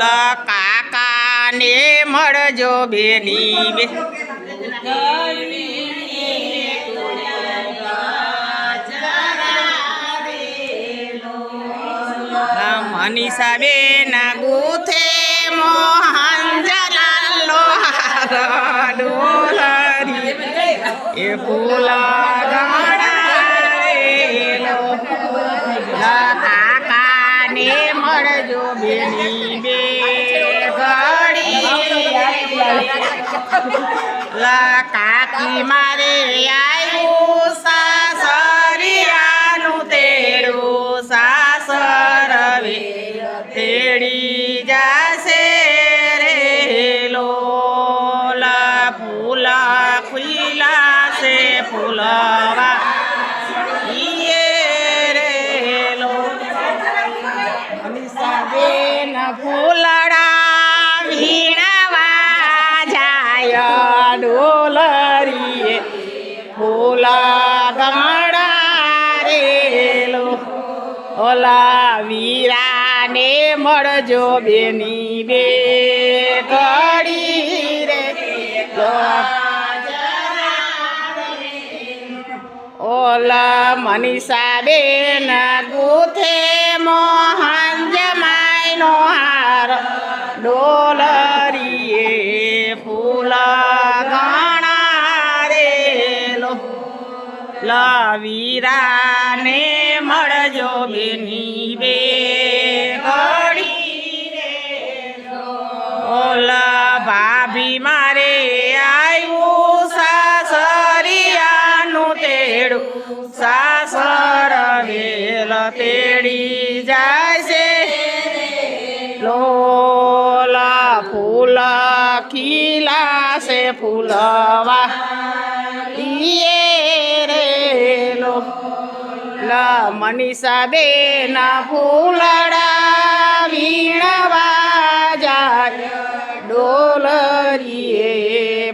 લ કાકા મળજો બેની. બે મનીષા બેન ગુથે મોહન જલાલો ડોલરી. એ ફૂલ કાકાને કાકા મળજો બેની બે કાકી મારે આવ્યું સાસરિયાનું તેડું સાસર તેડી જાશે રે લોલા ફૂલા ખીલાશે ફૂલવા. ફૂલડા ડોલરીએ ભોલા ગમડા રેલો ઓલા વીરાને મળજો બેની બે ઘડી રે. ઓલા મનીષા બેન ગુથે મોહન લવીરાને મળજો બેની બે ઓલા ભાભી મારે આવ્યું સાસરિયાનું તેડું. સાસર વેલ તેડી જાય છે. લોલા ફૂલ ખીલાશે ફૂલવા. ઈયે રે લો મનીષાબેના મનીષા બેન ફૂલડા વીણવા જાય. ડોલરીએ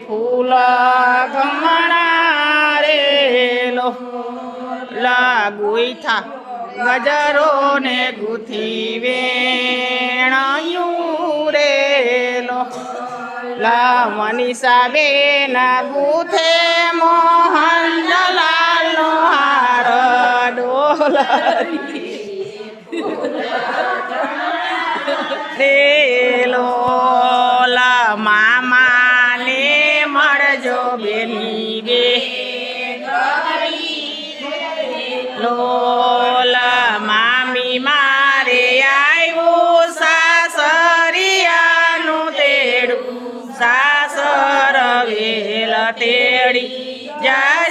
ફૂલ ગમણા રેલો લા ગુઈથા ગજરો ને ગુથી વેણાયું રેલો લા. મનીષા બેન ગુથે ડોલરી રેલો લા મામાને મળજો બેની બે. લોલ મામી મારે આવ્યું સાસરિયાનું તેડું. સાસર વેલ તેડી જા